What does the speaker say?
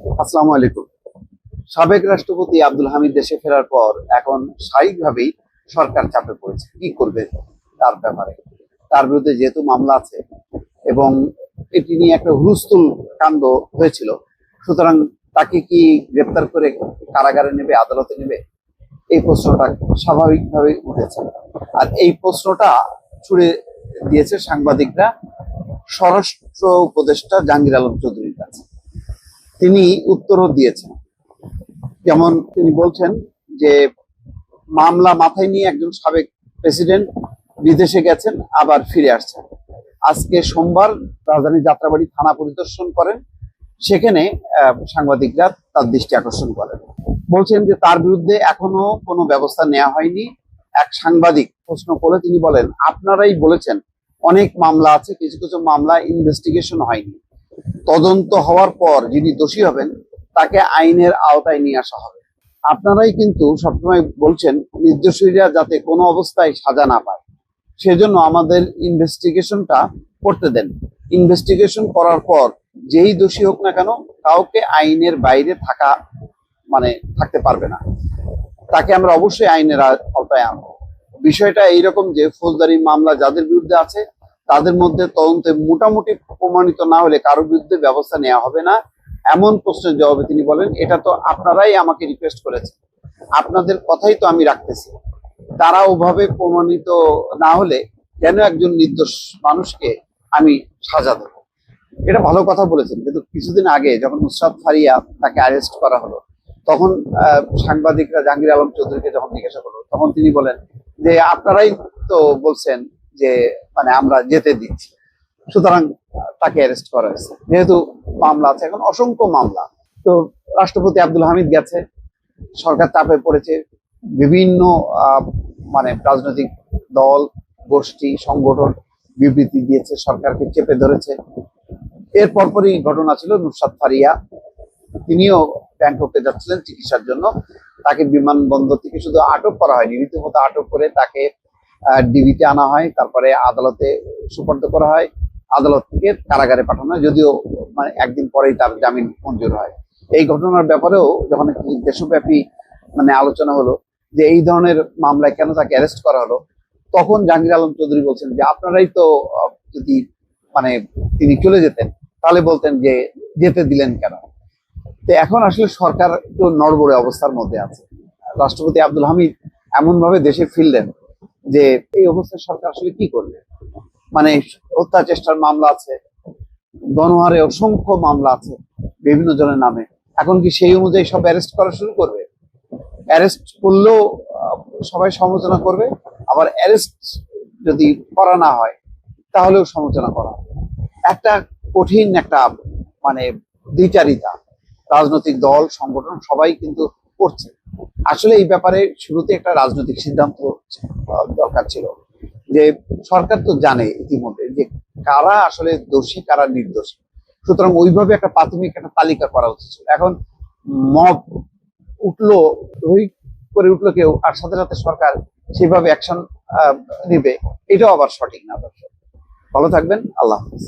আসসালামু আলাইকুম। সাবেক রাষ্ট্রপতি আব্দুল হামিদ দেশে ফেরার পর এখন স্বাভাবিকভাবেই সরকার চাপে পড়েছে। কি করবে তার ব্যাপারে? তার বিরুদ্ধে যেহেতু মামলা আছে এবং এটি নিয়ে একটা হুলস্থুল কাণ্ড হয়েছিল, সুতরাং তাকে কি গ্রেপ্তার করে কারাগারে নেবে, আদালতে নেবে? এই প্রশ্নটা স্বাভাবিকভাবে উঠেছে। আর এই প্রশ্নটা ছুড়ে দিয়েছে সাংবাদিকরা স্বরাষ্ট্র উপদেষ্টা জাহাঙ্গীর আলম চৌধুরীর কাছে তিনি উত্তরও দিয়েছেন। যেমন তিনি বলছেন যে, মামলা মাথায় নিয়ে একজন সাবেক প্রেসিডেন্ট বিদেশে গেছেন, আবার ফিরে আসছেন। আজকে সোমবার রাজধানী যাত্রাবাড়ি থানা পরিদর্শন করেন। সেখানে সাংবাদিকরা তার দৃষ্টি আকর্ষণ করেন। বলছেন যে, তার বিরুদ্ধে এখনও কোনো ব্যবস্থা নেওয়া হয়নি। এক সাংবাদিক প্রশ্ন করে তিনি বলেন, আপনারাই বলেছেন অনেক মামলা আছে, কিছু কিছু মামলা ইনভেস্টিগেশন হয়নি। তদন্ত হওয়ার পর যিনি দোষী হবেন, তাকে আইনের আওতায় নিয়ে আসা হবে। আপনারাই কিন্তু সবসময় বলছেন, নির্দোষীরা যাতে কোনো অবস্থায় সাজা না পায়। সেজন্য আমাদের ইনভেস্টিগেশনটা করতে দেন। ইনভেস্টিগেশন করার পর যেই দোষী হোক না কেন, কাউকে আইনের বাইরে থাকা মানে থাকতে পারবে না। তাকে আমরা অবশ্যই আইনের আওতায় আনব। বিষয়টা এইরকম যে, ফৌজদারি মামলা যাদের বিরুদ্ধে আছে তাদের মধ্যে তদন্তে মোটামুটি প্রমাণিত না হলে কারোর বিরুদ্ধে ব্যবস্থা নেওয়া হবে না। এমন প্রশ্নের জবাবে তিনি বলেন, এটা তো আপনারাই আমাকে রিকোয়েস্ট করেছেন। আপনাদের কথাই তো আমি রাখতেছি। তারা ওভাবে প্রমাণিত না হলে কেন একজন নির্দোষ মানুষকে আমি সাজা দেবো? এটা ভালো কথা বলেছেন, কিন্তু কিছুদিন আগে যখন নুসরাত ফারিয়া তাকে অ্যারেস্ট করা হলো, তখন সাংবাদিকরা জাহাঙ্গীর আলম চৌধুরীকে যখন জিজ্ঞাসা করল, তখন তিনি বলেন যে, আপনারাই তো বলছেন যে মানে আমরা যেতে দিচ্ছি। সুতরাং তাকে অ্যারেস্ট করা হয়েছে। যেহেতু মামলা আছে, এখন অসংখ্য মামলা। তো রাষ্ট্রপতি আব্দুল হামিদ গেছে, সরকার চাপে পড়েছে, বিভিন্ন মানে রাজনৈতিক দল, গোষ্ঠী, সংগঠন বিবৃতি দিয়েছে, সরকারকে চেপে ধরেছে। এর পরপরই ঘটনা ছিল নুসরাত ফারিয়া। তিনিও ব্যাংককে যাচ্ছিলেন চিকিৎসার জন্য। তাকে বিমানবন্দর থেকে শুধু আটক করা হয়নি, রীতিমতো আটক করে তাকে ডিবিতে আনা হয়, তারপরে আদালতে সুপর্দ করা হয়, আদালত থেকে কারাগারে পাঠানো হয়, যদিও মানে একদিন পরেই তার জামিন মঞ্জুর হয়। এই ঘটনার ব্যাপারেও যখন দেশব্যাপী মানে আলোচনা হলো যে এই ধরনের মামলায় কেন তাকে অ্যারেস্ট করা হলো, তখন জাহাঙ্গীর আলম চৌধুরী বলছেন যে, আপনারাই তো, যদি মানে তিনি চলে যেতেন, তাহলে বলতেন যে, যেতে দিলেন কেন? তো এখন আসলে সরকার একটু নড়বড়ে অবস্থার মধ্যে আছে। রাষ্ট্রপতি আব্দুল হামিদ এমন ভাবে দেশে ফিরলেন যে এই অবস্থায় সরকার আসলে কি করবে? মানে হত্যা চেষ্টার মামলা আছে, গণহারে অসংখ্য মামলা আছে বিভিন্ন জনের নামে। এখন কি সেই অনুযায়ী সব অ্যারেস্ট করা শুরু করবে? অ্যারেস্ট করলেও সবাই সমালোচনা করবে, আবার অ্যারেস্ট যদি করা না হয়, তাহলেও সমালোচনা করা। একটা কঠিন একটা মানে দ্বিচারিতা। রাজনৈতিক দল, সংগঠন সবাই কিন্তু করছে। আসলে এই ব্যাপারে শুরুতে একটা রাজনৈতিক সিদ্ধান্ত দরকার ছিল যে সরকার তো জানে ইতিমধ্যে যে কারা আসলে দোষী, কারা নির্দোষী। সুতরাং ওইভাবে একটা প্রাথমিক একটা তালিকা করা উচিত ছিল। এখন মব উঠল করে উঠল কেউ, আর সাথে সাথে সরকার সেভাবে অ্যাকশন নেবে, এটাও আবার সঠিক না দর্শক ভালো থাকবেন, আল্লাহ হাফিজ।